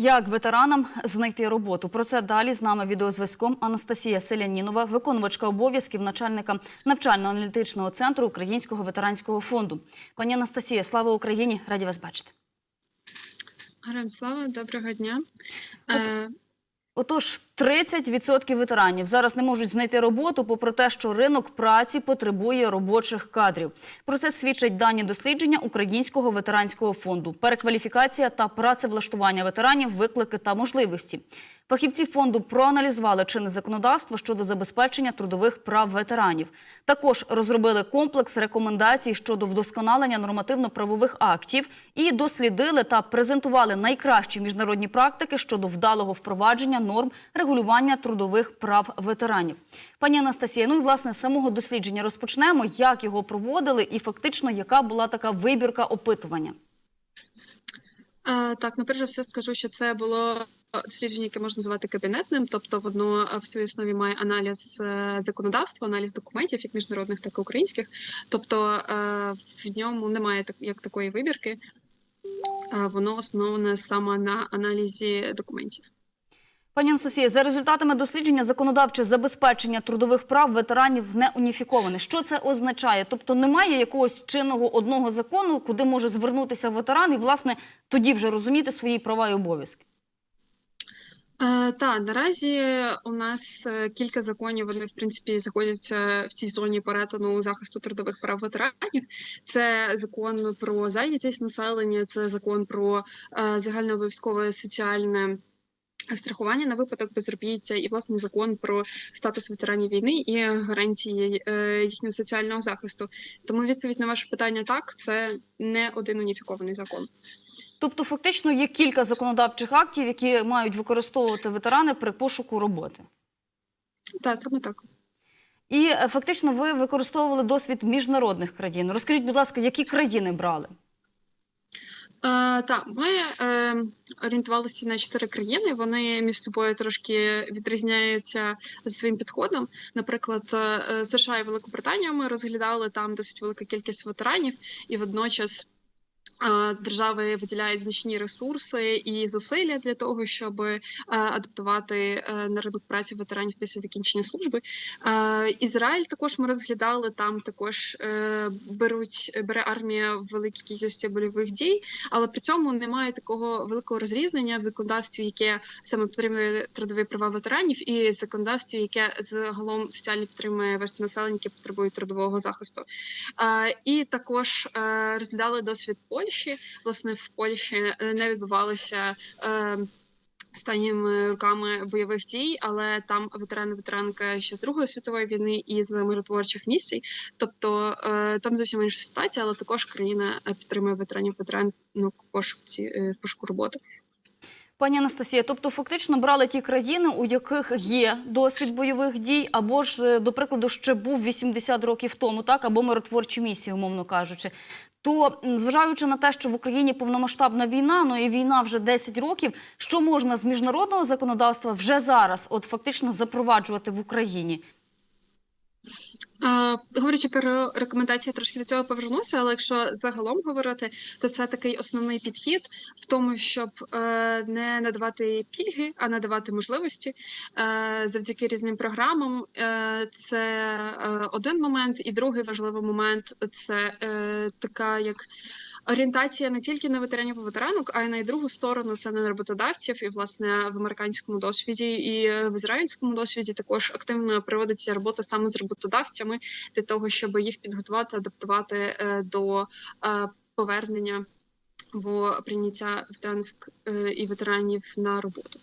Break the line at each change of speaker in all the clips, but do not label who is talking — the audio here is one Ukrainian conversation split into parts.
Як ветеранам знайти роботу? Про це далі з нами відеозв'язком Анастасія Селянінова, виконувачка обов'язків начальника навчально-аналітичного центру Українського ветеранського фонду. Пані Анастасія, слава Україні! Раді вас бачити.
Гарам слава, доброго дня.
От-
Е,
Отож, 30% ветеранів зараз не можуть знайти роботу, попри те, що ринок праці потребує робочих кадрів. Про це свідчать дані дослідження Українського ветеранського фонду, перекваліфікація та працевлаштування ветеранів, виклики та можливості. Фахівці фонду проаналізували чинне законодавство щодо забезпечення трудових прав ветеранів. Також розробили комплекс рекомендацій щодо вдосконалення нормативно-правових актів і дослідили та презентували найкращі міжнародні практики щодо вдалого впровадження норм регулювання трудових прав ветеранів. Пані Анастасія, ну і власне з самого дослідження розпочнемо, як його проводили, і фактично яка була така вибірка опитування.
так, ну перш за все скажу, що це було дослідження, яке можна назвати кабінетним, тобто воно е, в своїй основі має аналіз е, законодавства, аналіз документів, як міжнародних, так і українських. Тобто е, в ньому немає як такої вибірки. Воно основане саме на аналізі документів.
Пані Анастасія, за результатами дослідження законодавче забезпечення трудових прав ветеранів не уніфіковане. Що це означає? Тобто немає якогось чинного одного закону, куди може звернутися ветеран і, власне, тоді вже розуміти свої права і обов'язки.
Е, та наразі у нас е, кілька законів. Вони в принципі знаходяться в цій зоні перетину захисту трудових прав ветеранів. Це закон про зайнятість населення, це закон про е, загальнообов'язкове соціальне. Страхування на випадок безробіття і власне закон про статус ветеранів війни і гарантії е, їхнього соціального захисту. Тому відповідь на ваше питання так, це не один уніфікований закон.
Тобто, фактично, є кілька законодавчих актів, які мають використовувати ветерани при пошуку роботи.
Так, саме так.
І е, фактично ви використовували досвід міжнародних країн. Розкажіть, будь ласка, які країни брали?
Е, так, ми е, орієнтувалися на чотири країни. Вони між собою трошки відрізняються своїм підходом. Наприклад, е, США і Великобританія ми розглядали там досить велика кількість ветеранів, і водночас е, держави виділяють значні ресурси і зусилля для того, щоб е, адаптувати е, на ринок праці ветеранів після закінчення служби. Е, Ізраїль також ми розглядали. Там також беруть бере армія в великій кількості бойових дій, але при цьому немає такого великого розрізнення в законодавстві, яке саме підтримує трудові права ветеранів, і законодавстві, яке загалом соціально підтримує верстви населення, які потребують трудового захисту. І також розглядали досвід Польщі. Власне, в Польщі е, не відбувалося. е, Останніми роками бойових дій, але там ветерани ветеранка ще з Другої світової війни і з миротворчих місій. Тобто е, там зовсім інша ситуація, але також країна підтримує ветеранів ветеранок в пошуку роботи.
Пані Анастасія, тобто фактично брали ті країни, у яких є досвід бойових дій, або ж, е, до прикладу, ще був 80 років тому, так, або миротворчі місії, умовно кажучи. То, зважаючи на те, що в Україні повномасштабна війна, ну і війна вже 10 років, що можна з міжнародного законодавства вже зараз, от фактично запроваджувати в Україні?
Говорячи про рекомендації, трошки до цього повернуся, але якщо загалом говорити, то це такий основний підхід в тому, щоб е, не надавати пільги, а надавати можливості е, завдяки різним програмам. Е, Це один момент, і другий важливий момент це така як. Орієнтація не тільки на ветеранів і ветеранок, а й на й другу сторону це на роботодавців. І власне в американському досвіді і в ізраїльському досвіді також активно проводиться робота саме з роботодавцями для того, щоб їх підготувати, адаптувати е, до е, повернення або прийняття ветеранів е, і ветеранів на роботу.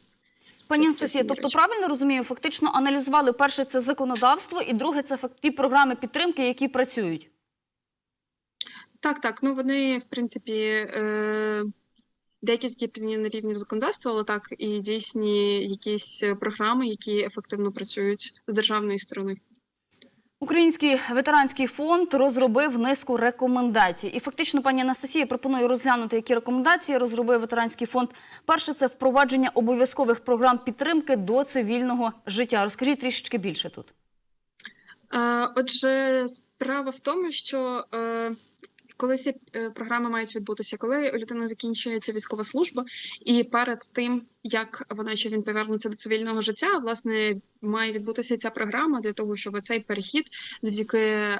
Пані Анастасія, тобто правильно розумію, фактично аналізували перше це законодавство, і друге це факт ті програми підтримки, які працюють.
Так, так. Ну вони в принципі. Е, Деякі закріплені на рівні законодавства, але так і дійсні якісь програми, які ефективно працюють з державної сторони.
Український ветеранський фонд розробив низку рекомендацій. І фактично, пані Анастасія, пропоную розглянути, які рекомендації розробив ветеранський фонд. Перше це впровадження обов'язкових програм підтримки до цивільного життя. Розкажіть трішечки більше тут.
Е, Отже, справа в тому, що е, коли ці е, програми мають відбутися, коли у людини закінчується військова служба, і перед тим як вона чи він повернеться до цивільного життя, власне має відбутися ця програма для того, щоб цей перехід завдяки е,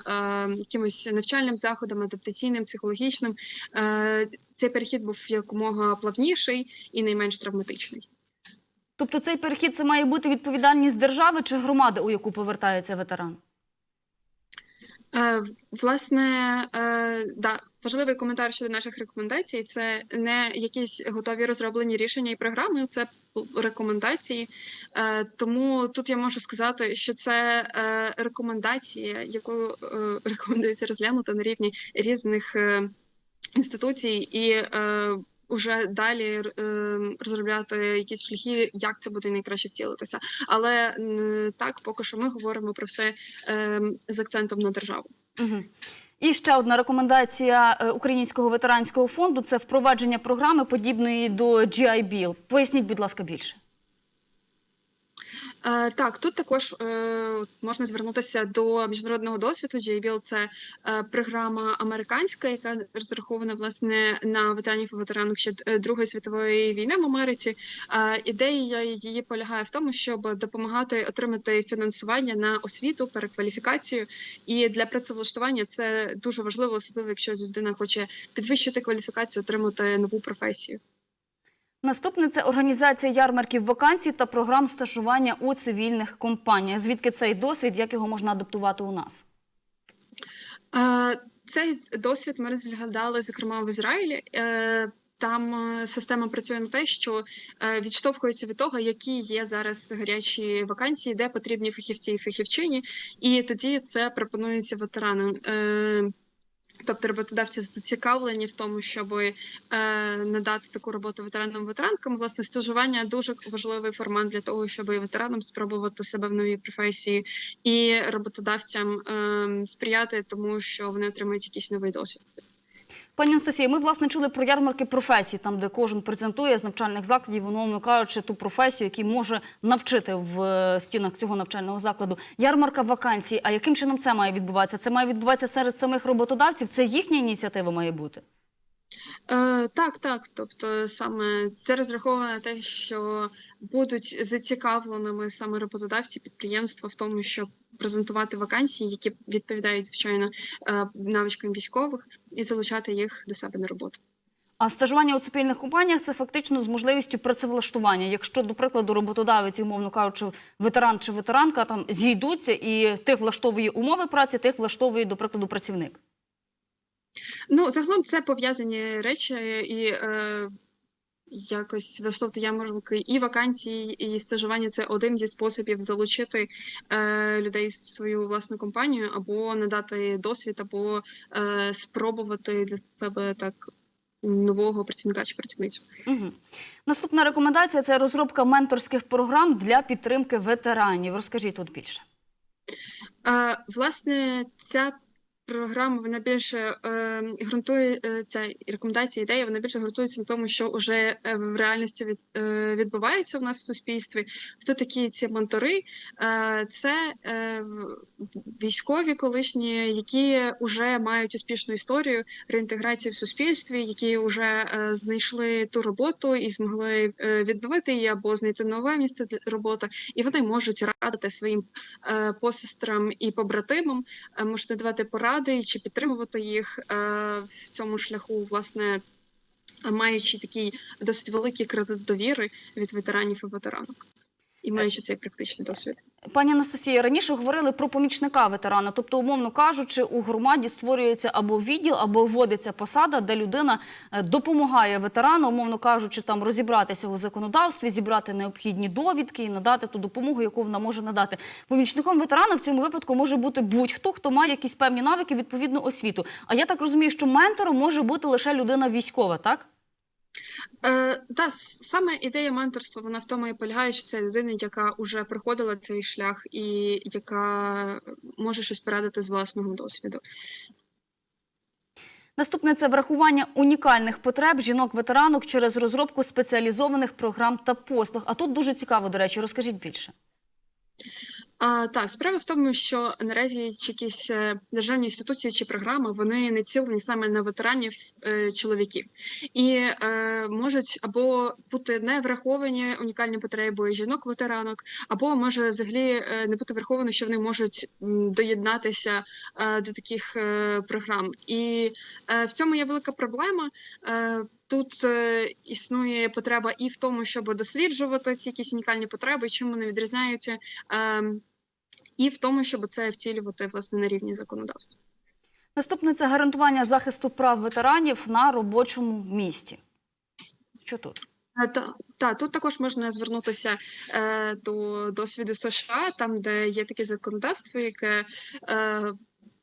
якимось навчальним заходам, адаптаційним, психологічним, е, цей перехід був якомога плавніший і найменш травматичний.
Тобто цей перехід це має бути відповідальність держави чи громади, у яку повертається ветеран?
Е, Власне, е, да, важливий коментар щодо наших рекомендацій. Це не якісь готові розроблені рішення і програми, це рекомендації. Е, Тому тут я можу сказати, що це рекомендація, яку рекомендується розглянути на рівні різних інституцій і. Уже далі е, розробляти якісь шляхи, як це буде найкраще втілитися. Але так, поки що ми говоримо про все е, з акцентом на державу.
Угу. І ще одна рекомендація е, Українського ветеранського фонду це впровадження програми подібної до GI Bill. Поясніть, будь ласка, більше.
Е, Так, тут також е, можна звернутися до міжнародного досвіду. JBL – це е, програма американська, яка розрахована власне на ветеранів і ветеранок ще Другої світової війни в Америці. Ідея її полягає в тому, щоб допомагати отримати фінансування на освіту, перекваліфікацію. І для працевлаштування це дуже важливо, особливо якщо людина хоче підвищити кваліфікацію, отримати нову професію.
Наступне це організація ярмарків вакансій та програм стажування у цивільних компаніях. Звідки цей досвід, як його можна адаптувати у нас?
Цей досвід ми розглядали, зокрема в Ізраїлі. Е, Там е, система працює на те, що е, відштовхується від того, які є зараз гарячі вакансії, де потрібні фахівці і фахівчині, і тоді це пропонується ветеранам. Тобто роботодавці зацікавлені в тому, щоб е, надати таку роботу ветеранам ветеранкам. Власне, стажування дуже важливий формат для того, щоб ветеранам спробувати себе в новій професії, і роботодавцям е, сприяти тому, що вони отримують якийсь новий досвід.
Пані Анастасія, ми власне чули про ярмарки професій, там де кожен презентує з навчальних закладів, умовно кажучи, ту професію, який може навчити в е, стінах цього навчального закладу. Ярмарка вакансій. А яким чином це має відбуватися? Це має відбуватися серед самих роботодавців? Це їхня ініціатива має бути?
Е, так, так. Тобто, саме це розраховано на те, що будуть зацікавленими саме роботодавці підприємства в тому, щоб презентувати вакансії, які відповідають звичайно е, навичкам військових, і залучати їх до себе на роботу.
А стажування у цивільних компаніях це фактично з можливістю працевлаштування. Якщо, до прикладу, роботодавець, умовно кажучи, ветеран чи ветеранка там зійдуться і тих влаштовує умови праці, тих влаштовує, до прикладу, працівник.
Ну, загалом це пов'язані речі, і е, якось влаштовувати ярмарки і вакансії, і стажування це один зі способів залучити е, людей в свою власну компанію, або надати досвід, або е, спробувати для себе так нового працівника чи працівницю.
Угу. Наступна рекомендація це розробка менторських програм для підтримки ветеранів. Розкажіть тут більше.
Е, власне, ця програма вона більше е, ґрунтує е, ця рекомендація ідея, вона більше ґрунтується на тому, що вже е, в реальності від, е, відбувається у нас в суспільстві. Хто такі ці ментори? Е, це е, військові колишні, які вже мають успішну історію реінтеграції в суспільстві, які вже е, знайшли ту роботу і змогли е, відновити її або знайти нове місце для роботи, і вони можуть радити своїм е, посестрам і побратимам, е, можуть надавати поради чи підтримувати їх е, в цьому шляху, власне, маючи такий досить великий кредит довіри від ветеранів і ветеранок. І маючи цей практичний досвід.
Пані Анастасія, раніше говорили про помічника ветерана, тобто, умовно кажучи, у громаді створюється або відділ, або вводиться посада, де людина е, допомагає ветерану, умовно кажучи, там розібратися у законодавстві, зібрати необхідні довідки і надати ту допомогу, яку вона може надати. Помічником ветерана в цьому випадку може бути будь-хто, хто має якісь певні навики, відповідну освіту. А я так розумію, що ментором може бути лише людина військова, так?
Е, та саме ідея менторства, вона в тому і полягає, що це людина, яка вже проходила цей шлях і яка може щось порадити з власного досвіду.
Наступне це врахування унікальних потреб жінок-ветеранок через розробку спеціалізованих програм та послуг. А тут дуже цікаво, до речі, розкажіть більше.
А, так, справа в тому, що наразі якісь е, державні інституції чи програми вони не цілені саме на ветеранів е, чоловіків і е, можуть або бути не враховані унікальні потреби жінок-ветеранок, або може взагалі е, не бути враховано, що вони можуть доєднатися е, до таких е, програм. І е, в цьому є велика проблема. Е, Тут е, існує потреба і в тому, щоб досліджувати ці якісь унікальні потреби, чим вони відрізняються, ем, і в тому, щоб це втілювати власне на рівні законодавства.
Наступне це гарантування захисту прав ветеранів на робочому місці. Що тут?
Е, Та, та тут також можна звернутися е, до досвіду США, там де є таке законодавство, яке е,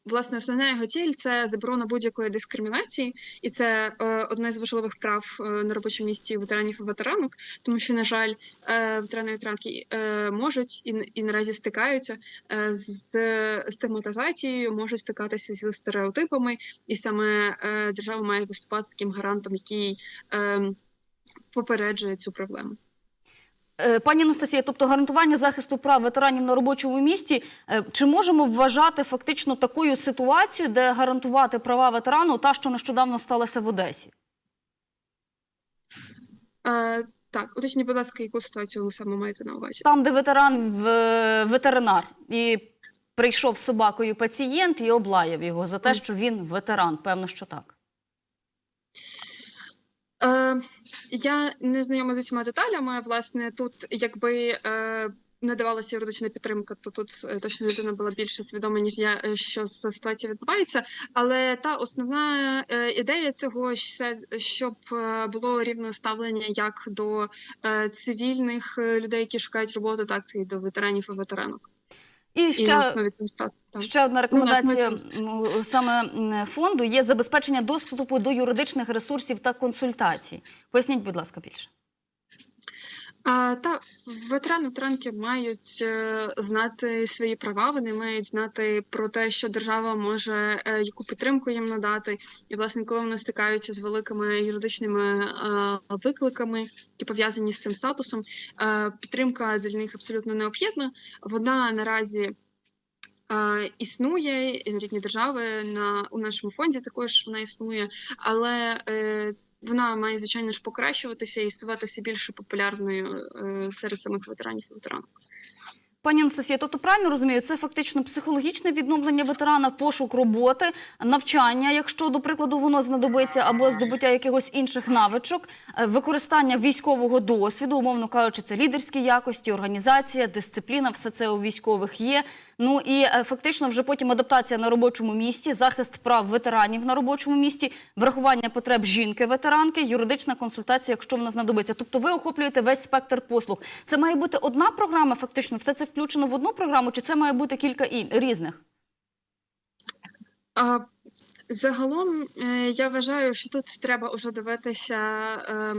власне основна його ціль це заборона будь-якої дискримінації, і це е, одне з важливих прав е, на робочому місці ветеранів і ветеранок, тому що, на жаль, е, ветерани і ветеранки можуть і, і наразі стикаються з стигматизацією, можуть стикатися зі стереотипами, і саме держава має виступати таким гарантом, який е, попереджує цю проблему.
Е, Пані Анастасія, тобто гарантування захисту прав ветеранів на робочому місці, е, чи можемо вважати фактично такою ситуацію, де гарантувати права ветерану, та що нещодавно сталося в Одесі?
Е, так, уточніть, будь ласка, яку ситуацію ви саме маєте на увазі?
Там, де ветеран в- ветеринар, і прийшов з собакою пацієнт і облаяв його за те, що він ветеран. Певно, що так.
Е, я не знайома з усіма деталями. Власне, тут якби е, надавалася юридична підтримка, то тут е, точно людина була більше свідома, ніж я, е, що за ситуація відбувається. Але та основна е, ідея цього ще, щоб е, було рівне ставлення як до е, цивільних людей, які шукають роботу, так і до ветеранів і ветеранок.
І
І на основі.
Ще одна
Ну,
рекомендація саме фонду є забезпечення доступу до юридичних ресурсів та консультацій. Поясніть, будь ласка, більше.
А, та ветерани ветеранки мають е, знати свої права, вони мають знати про те, що держава може е, яку підтримку їм надати. І, власне, коли вони стикаються з великими юридичними е, викликами, які пов'язані з цим статусом, е, підтримка для них абсолютно необхідна. Вона наразі. Е, Існує і на рівні держави на у нашому фонді також вона існує, але е, вона має звичайно ж покращуватися і ставати все більше популярною е, серед самих ветеранів і ветеранок.
Пані Анастасія, тобто правильно розумію, це фактично психологічне відновлення ветерана, пошук роботи, навчання, якщо, до прикладу, воно знадобиться, або здобуття якихось інших навичок, е, використання військового досвіду, умовно кажучи, це лідерські якості, організація, дисципліна, все це у військових є. Ну і е, фактично вже потім адаптація на робочому місці, захист прав ветеранів на робочому місці, врахування потреб жінки-ветеранки, юридична консультація, якщо вона знадобиться. Тобто ви охоплюєте весь спектр послуг. Це має бути одна програма, фактично, все це включено в одну програму, чи це має бути кілька різних?
А, загалом е, я вважаю, що тут треба вже дивитися, е,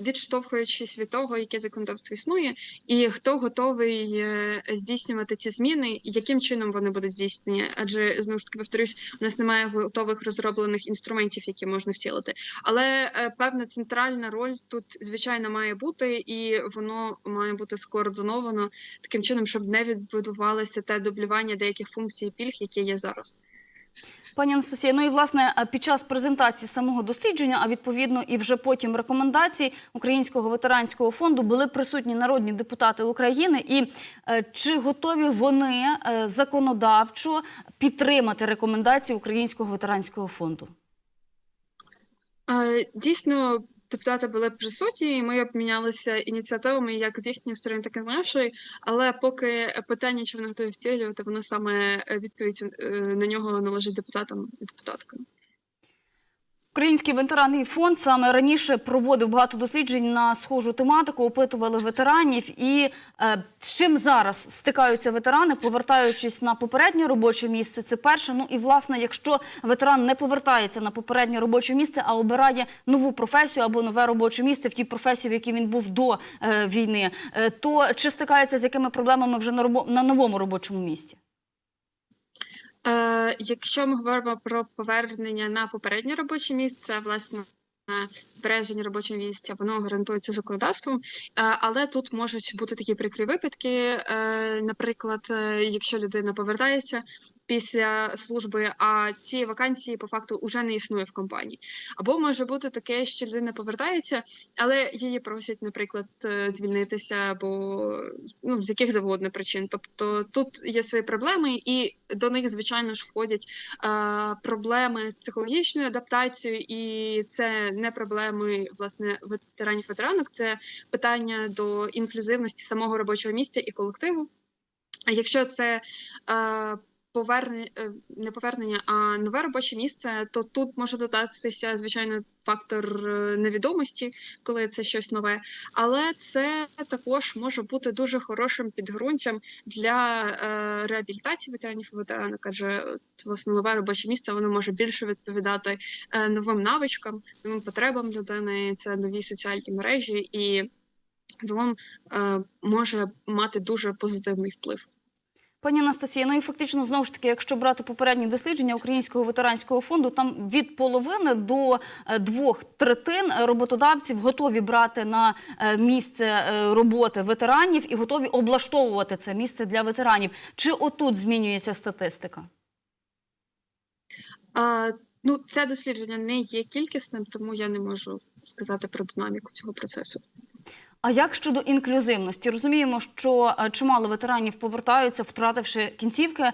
відштовхуючись від того, яке законодавство існує, і хто готовий е, здійснювати ці зміни, яким чином вони будуть здійснені. Адже знову ж таки повторюсь, у нас немає готових розроблених інструментів, які можна втілити. Але е, певна центральна роль тут звичайно має бути, і воно має бути скоординовано таким чином, щоб не відбудувалося те дублювання деяких функцій і пільг, які є зараз.
Пані Анастасія, ну і власне е, під час презентації самого дослідження, а відповідно і вже потім рекомендацій Українського ветеранського фонду були присутні народні депутати України. І е, чи готові вони е, законодавчо підтримати рекомендації Українського ветеранського фонду?
Дійсно, депутати були присутні, і ми обмінялися ініціативами як з їхньої сторони, так і з нашої. Але поки питання, чи вони готові втілювати, воно саме е, відповідь е, на нього належить депутатам і депутаткам.
Український ветеранний фонд саме раніше проводив багато досліджень на схожу тематику, опитували ветеранів. І е, з чим зараз стикаються ветерани, повертаючись на попереднє робоче місце, це перше. Ну і власне, якщо ветеран не повертається на попереднє робоче місце, а обирає нову професію або нове робоче місце в тій професії, в якій він був до е, війни, е, то чи стикається з якими проблемами вже на, робо- на новому робочому місці?
Е, Якщо ми говоримо про повернення на попереднє робоче місце, власне. Збереження робочого місця, воно гарантується законодавством. Е, Але тут можуть бути такі прикрі випадки. Е, Наприклад, е, якщо людина повертається після служби, а ці вакансії по факту вже не існує в компанії. Або може бути таке, що людина повертається, але її просять, наприклад, звільнитися, або ну з яких завгодно причин. Тобто тут є свої проблеми, і до них, звичайно ж, входять проблеми з психологічною адаптацією, і це не проблеми власне ветеранів ветеранок, це питання до інклюзивності самого робочого місця і колективу. А якщо це е, повернення, не повернення, а нове робоче місце, то тут може додатися, звичайно, фактор е, невідомості, коли це щось нове, але це також може бути дуже хорошим підґрунтям для е, реабілітації ветеранів і ветеранок, адже власне нове робоче місце воно може більше відповідати е, новим навичкам, новим потребам людини. Це нові соціальні мережі і загалом е, може мати дуже позитивний вплив.
Пані Анастасія, ну і фактично знову ж таки, якщо брати попередні дослідження Українського ветеранського фонду, там від половини до е, двох третин роботодавців готові брати на е, місце е, роботи ветеранів і готові облаштовувати це місце для ветеранів. Чи отут змінюється статистика?
А, ну, це дослідження не є кількісним, тому я не можу сказати про динаміку цього процесу.
А як щодо інклюзивності? Розуміємо, що е, чимало ветеранів повертаються, втративши кінцівки е,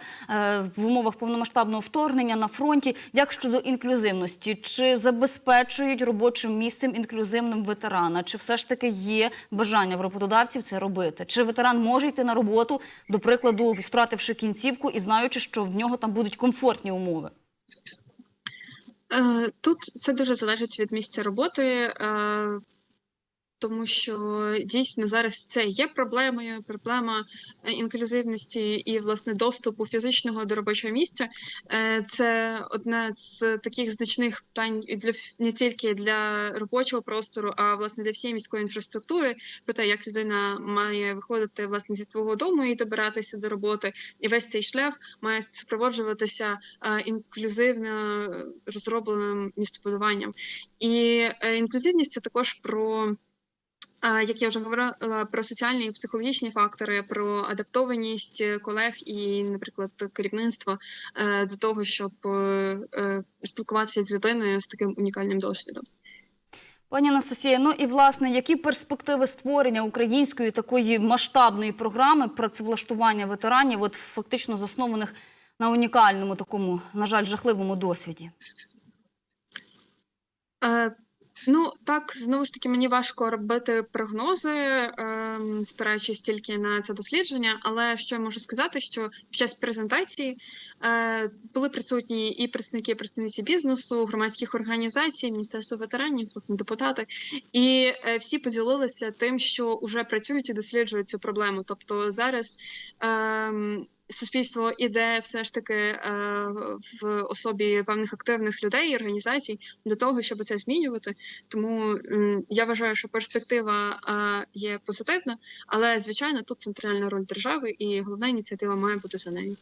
в умовах повномасштабного вторгнення на фронті. Як щодо інклюзивності, чи забезпечують робочим місцем інклюзивним ветерана? Чи все ж таки є бажання в роботодавців це робити? Чи ветеран може йти на роботу, до прикладу, втративши кінцівку і знаючи, що в нього там будуть комфортні умови?
Е, Тут це дуже залежить від місця роботи, тому що дійсно зараз це є проблемою. Проблема е, інклюзивності і власне доступу фізичного до робочого місця. Е, Це одне з таких значних питань для не тільки для робочого простору, а власне для всієї міської інфраструктури. Про те, як людина має виходити власне зі свого дому і добиратися до роботи, і весь цей шлях має супроводжуватися е, інклюзивно розробленим містобудуванням. І інклюзивність це також про. Як я вже говорила про соціальні і психологічні фактори, про адаптованість е, колег і, наприклад, керівництва е, до того, щоб е, спілкуватися з людиною з таким унікальним досвідом.
Пані Анастасія, ну і власне, які перспективи створення української такої масштабної програми працевлаштування ветеранів, от фактично заснованих на унікальному такому, на жаль, жахливому досвіді?
Е, Ну так знову ж таки мені важко робити прогнози, ем, спираючись тільки на це дослідження. Але що я можу сказати, що під час презентації е, були присутні і представники і представниці бізнесу, громадських організацій, міністерство ветеранів, власне, депутати, і е, всі поділилися тим, що вже працюють і досліджують цю проблему. Тобто зараз. ем, Суспільство іде все ж таки е, в особі певних активних людей і організацій для того, щоб це змінювати. Тому я вважаю, що перспектива е, є позитивна, але звичайно тут центральна роль держави, і головна ініціатива має бути за нею.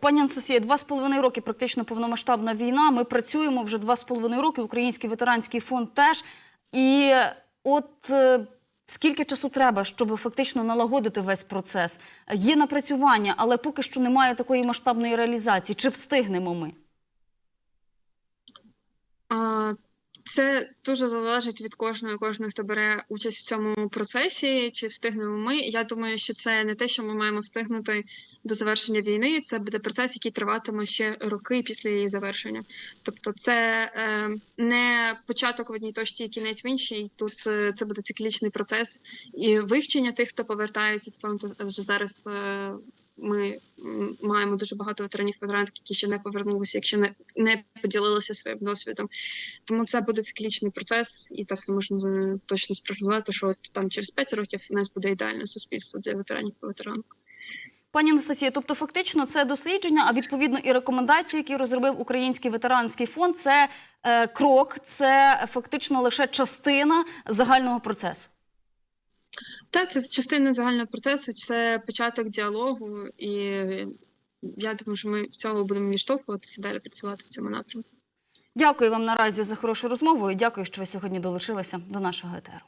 Пані Анастасія, два з половиною роки практично повномасштабна війна. Ми працюємо вже два з половиною роки. Український ветеранський фонд теж. І от е, скільки часу треба, щоб фактично налагодити весь процес? Є напрацювання, але поки що немає такої масштабної реалізації. Чи встигнемо ми?
А, Це дуже залежить від кожного, кожного, хто бере участь в цьому процесі, чи встигнемо ми. Я думаю, що це не те, що ми маємо встигнути до завершення війни. Це буде процес, який триватиме ще роки після її завершення. Тобто, це е, не початок в одній точці і кінець в іншій. Тут е, це буде циклічний процес і вивчення тих, хто повертається з вже зараз. Е, ми маємо дуже багато ветеранів ветеранок, які ще не повернулися, якщо не, не поділилися своїм досвідом. Тому це буде циклічний процес, і так можна точно спрогнозувати, що от там через 5 років у нас буде ідеальне суспільство для ветеранів і ветеранок.
Пані Анастасія, тобто фактично це дослідження, а відповідно і рекомендації, які розробив Український ветеранський фонд, це е, крок, це фактично лише частина загального процесу.
Так, це частина загального процесу, це початок діалогу, і я думаю, що ми з цього будемо відштовхуватися далі працювати в цьому напрямку.
Дякую вам наразі за хорошу розмову і дякую, що ви сьогодні долучилися до нашого етеру.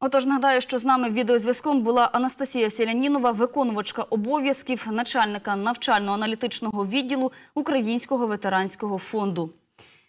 Отож, нагадаю, що з нами відеозв'язком була Анастасія Селянінова, виконувачка обов'язків начальника навчально-аналітичного відділу Українського ветеранського фонду.